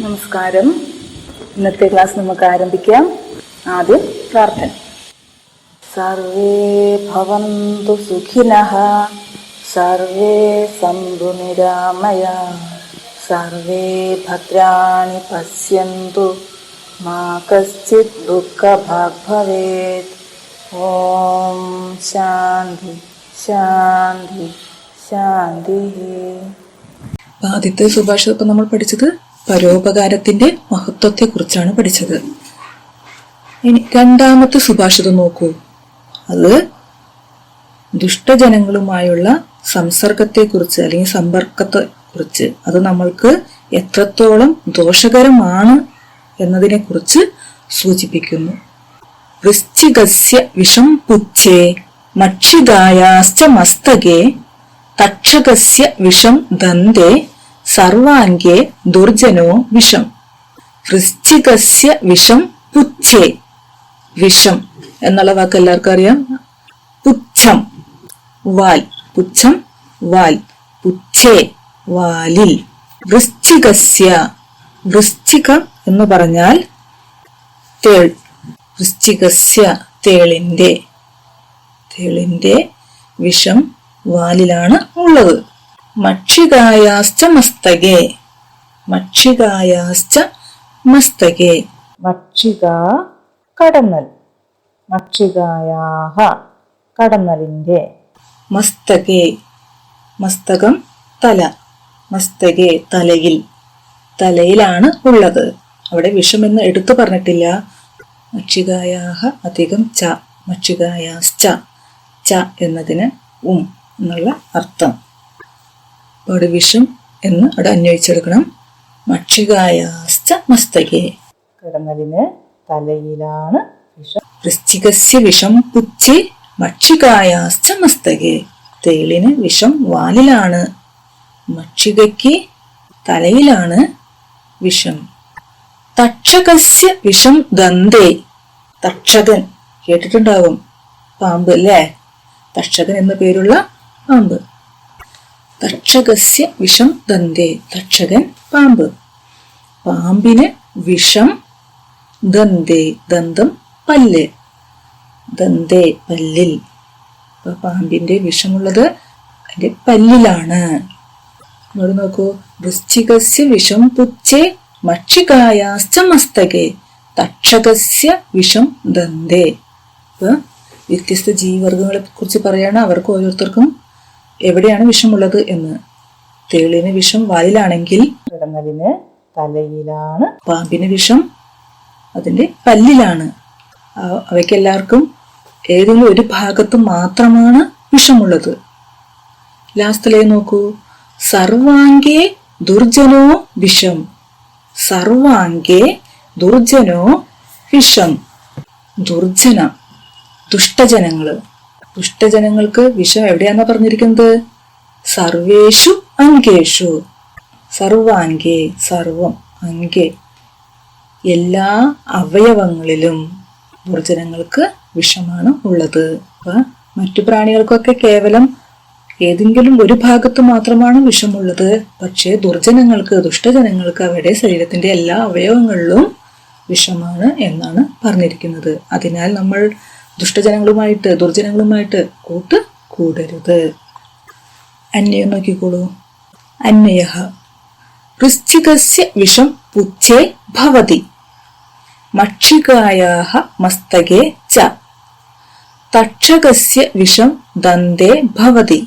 നമസ്കാരം. ഇന്നത്തെ ക്ലാസ് നമുക്ക് ആരംഭിക്കാം. ആദ്യം പ്രാർത്ഥന. സർവേ ഭവന്തു സുഖിനഃ സർവേ സന്തു നിരാമയ സർവേ ഭദ്രാണി പശ്യന്തു മാ കശ്ചിത് ദുഃഖഭാഗ് ഭവേത് ഓം ശാന്തി ശാന്തി ശാന്തി ആദ്യത്തെ സുഭാഷിതം ഇപ്പൊ നമ്മൾ പഠിച്ചത് പരോപകാരത്തിന്റെ മഹത്വത്തെ കുറിച്ചാണ് പഠിച്ചത്. ഇനി രണ്ടാമത്തെ സുഭാഷിതം നോക്കൂ. അത് ദുഷ്ടജനങ്ങളുമായുള്ള സംസർഗത്തെ കുറിച്ച് അല്ലെങ്കിൽ സമ്പർക്കത്തെ കുറിച്ച് അത് നമ്മൾക്ക് എത്രത്തോളം ദോഷകരമാണ് എന്നതിനെ കുറിച്ച് സൂചിപ്പിക്കുന്നു. വൃശ്ചികസ്യ വിഷം പുച്ഛേ മക്ഷികായാശ്ച മസ്തകേ തക്ഷകസ്യ വിഷം ദന്തേ സർവാംഗേ ദുർജനോ വിഷം. വൃശ്ചികസ്യ വിഷം പുച്ഛേ. വിഷം എന്നുള്ള വാക്ക് എല്ലാവർക്കും അറിയാം. പുച്ഛം വാൽ. പുച്ഛം വാൽ. പുച്ഛേ വാലിൽ. വൃശ്ചികസ്യ വൃശ്ചികം എന്ന് പറഞ്ഞാൽ തേൾ. വൃശ്ചികസ്യ തേളിന്റെ തേളിന്റെ വിഷം വാലിലാണ് ഉള്ളത്. മക്ഷികായാശ്ച മസ്തകേ മക്ഷികായാശ്ച മസ്തകേ. മക്ഷിക കടന്നൽ. മക്ഷികായാഹ കടന്നലിന്റെ. മസ്തകേ. മസ്തകം തല. മസ്തകേ തലയിൽ. തലയിലാണ് ഉള്ളത്. അവിടെ വിഷമെന്ന് എടുത്തു പറഞ്ഞിട്ടില്ല. മക്ഷികായാഹ അധികം ച. മക്ഷികായാശ്ച ച എന്നതിന് ഉം എന്നുള്ള അർത്ഥം. അവിടെ വിഷം എന്ന് അവിടെ അന്വയിച്ചെടുക്കണം മക്ഷികായാശ്ച മസ്തകേ. കിടന്നതിന് തലയിലാണ് വിഷം. വൃശ്ചികസ്യ വിഷം പുച്ചി മക്ഷികായാശ്ച മസ്തകേ. തേളിന് വിഷം വാലിലാണ്. മക്ഷികയ്ക്ക് തലയിലാണ് വിഷം. തക്ഷകസ്യ വിഷം ദന്തേ. തക്ഷകൻ കേട്ടിട്ടുണ്ടാവും പാമ്പ് അല്ലേ? തക്ഷകൻ എന്ന പേരുള്ള പാമ്പ്. തക്ഷകസ്യ വിഷം ദന്തേ. തക്ഷകൻ പാമ്പ്. പാമ്പിന് വിഷം ദന്തേ. ദന്തം പല്ല്. ദന്തേ പല്ലിൽ. അപ്പൊ പാമ്പിന്റെ വിഷമുള്ളത് അതിന്റെ പല്ലിലാണ്. ഇവിടെ നോക്കൂ. വൃശ്ചികസ്യ വിഷം പുച്ഛേ മക്ഷികായാശ്ച മസ്തകേ. തക്ഷകസ്യ വിഷം ദന്തേ. ഇപ്പൊ വ്യത്യസ്ത ജീവിവർഗങ്ങളെ കുറിച്ച് പറയാണ്. അവർക്ക് ഓരോരുത്തർക്കും എവിടെയാണ് വിഷമുള്ളത് എന്ന്. തേളിന് വിഷം വാലിലാണെങ്കിൽ കിടന്നതിന് തലയിലാണ്. പാമ്പിന് വിഷം അതിന്റെ പല്ലിലാണ്. അവ- അവയ്ക്കെല്ലാവർക്കും ഏതെങ്കിലും ഒരു ഭാഗത്ത് മാത്രമാണ് വിഷമുള്ളത്. ലാസ്റ്റിലേ നോക്കൂ. സർവാംഗേ ദുർജനോ വിഷം. സർവാംഗേ ദുർജനോ വിഷം. ദുർജന. ദുഷ്ടജനങ്ങൾ. ദുഷ്ടജനങ്ങൾക്ക് വിഷം എവിടെയാന്നാ പറഞ്ഞിരിക്കുന്നത്? സർവേഷു അങ്കേഷു സർവാങ്കേ സർവം അങ്കേ എല്ലാ അവയവങ്ങളിലും ദുർജനങ്ങൾക്ക് വിഷമാണ് ഉള്ളത്. അപ്പൊ മറ്റു പ്രാണികൾക്കൊക്കെ കേവലം ഏതെങ്കിലും ഒരു ഭാഗത്ത് മാത്രമാണ് വിഷമുള്ളത്. പക്ഷേ ദുർജനങ്ങൾക്ക് ദുഷ്ടജനങ്ങൾക്ക് അവരുടെ ശരീരത്തിന്റെ എല്ലാ അവയവങ്ങളിലും വിഷമാണ് എന്നാണ് പറഞ്ഞിരിക്കുന്നത്. അതിനാൽ നമ്മൾ ദുഷ്ടജനങ്ങളുമായിട്ട് ദുർജനങ്ങളുമായിട്ട് കൂട്ട് കൂടരുത്. അന്വയം നോക്കിക്കോളൂ. അന്വയ വൃശ്ചികസ്യ വിഷം പുച്ഛേ ഭവതി. മക്ഷികായാഹ മസ്തകേ ച. തക്ഷകസ്യ വിഷം ദന്തേ ഭവതി.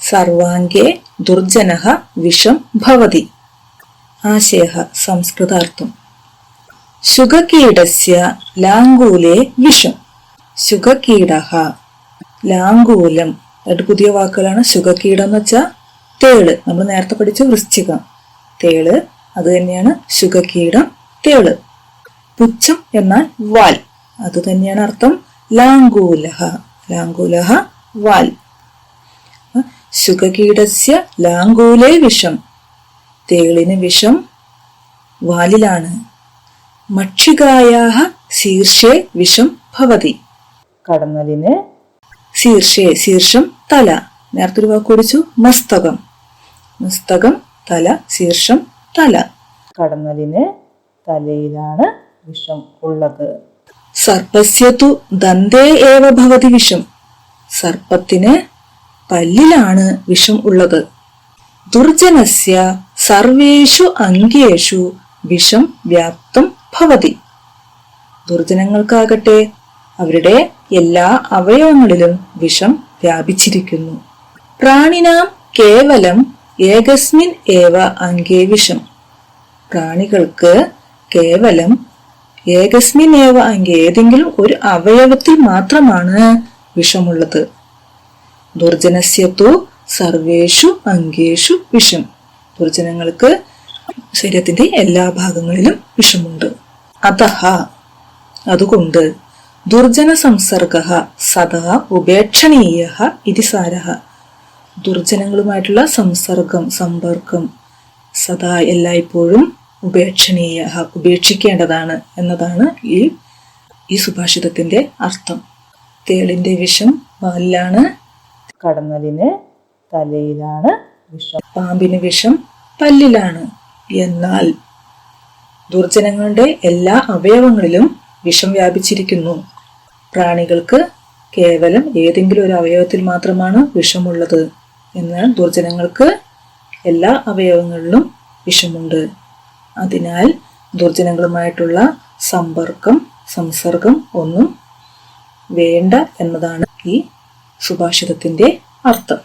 സർവാംഗേ ദുർജന വിഷം ഭവതി. ആശയ സംസ്കൃതാർത്ഥം. ശുഗകീടസ്യ ലാംഗൂലേ വിഷം. ശുഗകീടഃ ലാംഗൂലം എന്നിട്ട് പുതിയ വാക്കുകളാണ് ശുഖക്കീടം എന്ന് വെച്ചാൽ തേൾ. നമ്മൾ നേരത്തെ പഠിച്ച വൃശ്ചികം. തേൾ അത് തന്നെയാണ് ശുഖക്കീടം തേൾ. പുച്ഛം എന്നാൽ വാൽ. അത് തന്നെയാണ് അർത്ഥം ലാംഗൂലഹ ലാംഗൂലഹ വാൽ. ശുഖകീടസ്യ ലാംഗൂലേ വിഷം. തേളിന് വിഷം വാലിലാണ്. മക്ഷികായാഹ ശീർഷേ വിഷം ഭവതി. കടന്നലിന്. ശീർഷേ ശീർഷം തല. നേരത്തെ ഒരു വാക്ക് കുടിച്ചു മസ്തകം. മസ്തകം തല ശീർഷം തല. കടന്നലിന് തലയിലാണ് വിഷം ഉള്ളത്. സർപ്പസ്യത്തു ദന്തേ ഏവ ഭവതി വിഷം. സർപ്പത്തിന് പല്ലിലാണ് വിഷം ഉള്ളത്. ദുർജനസ്യ സർവേഷു അംഗേഷു വിഷം വ്യാപ്തം ഭവതി. ദുർജനങ്ങൾക്കാകട്ടെ അവരുടെ എല്ലാ അവയവങ്ങളിലും വിഷം വ്യാപിച്ചിരിക്കുന്നു. പ്രാണിനാം കേവലം ഏകസ്മിൻ ഏവ അങ്കേ വിഷം. പ്രാണികൾക്ക് കേവലം ഏകസ്മിൻ ഏവ അങ്കേ ഏതെങ്കിലും ഒരു അവയവത്തിൽ മാത്രമാണ് വിഷമുള്ളത്. ദുർജനസ്യത്തു സർവേഷു അങ്കേഷു വിഷം. ദുർജനങ്ങൾക്ക് ശരീരത്തിന്റെ എല്ലാ ഭാഗങ്ങളിലും വിഷമുണ്ട്. അതഹ. അതുകൊണ്ട് ദുർജന സംസർഗ സദാ ഉപേക്ഷണീയ ഇതി സാര. ദുർജനങ്ങളുമായിട്ടുള്ള സംസർഗം സമ്പർക്കം സദാ എല്ലായ്പ്പോഴും ഉപേക്ഷണീയ ഉപേക്ഷിക്കേണ്ടതാണ് എന്നതാണ് ഈ ഈ സുഭാഷിതത്തിന്റെ അർത്ഥം. തേളിന്റെ വിഷം വാലിലാണ് കടന്നലിന് തലയിലാണ് വിഷം. പാമ്പിന് വിഷം പല്ലിലാണ്. എന്നാൽ ദുർജനങ്ങളുടെ എല്ലാ അവയവങ്ങളിലും വിഷം വ്യാപിച്ചിരിക്കുന്നു. പ്രാണികൾക്ക് കേവലം ഏതെങ്കിലും ഒരു അവയവത്തിൽ മാത്രമാണ് വിഷമുള്ളത് എന്നാൽ ദുർജനങ്ങൾക്ക് എല്ലാ അവയവങ്ങളിലും വിഷമുണ്ട്. അതിനാൽ ദുർജനങ്ങളുമായിട്ടുള്ള സമ്പർക്കം സംസർഗം ഒന്നും വേണ്ട എന്നതാണ് ഈ സുഭാഷിതത്തിന്റെ അർത്ഥം.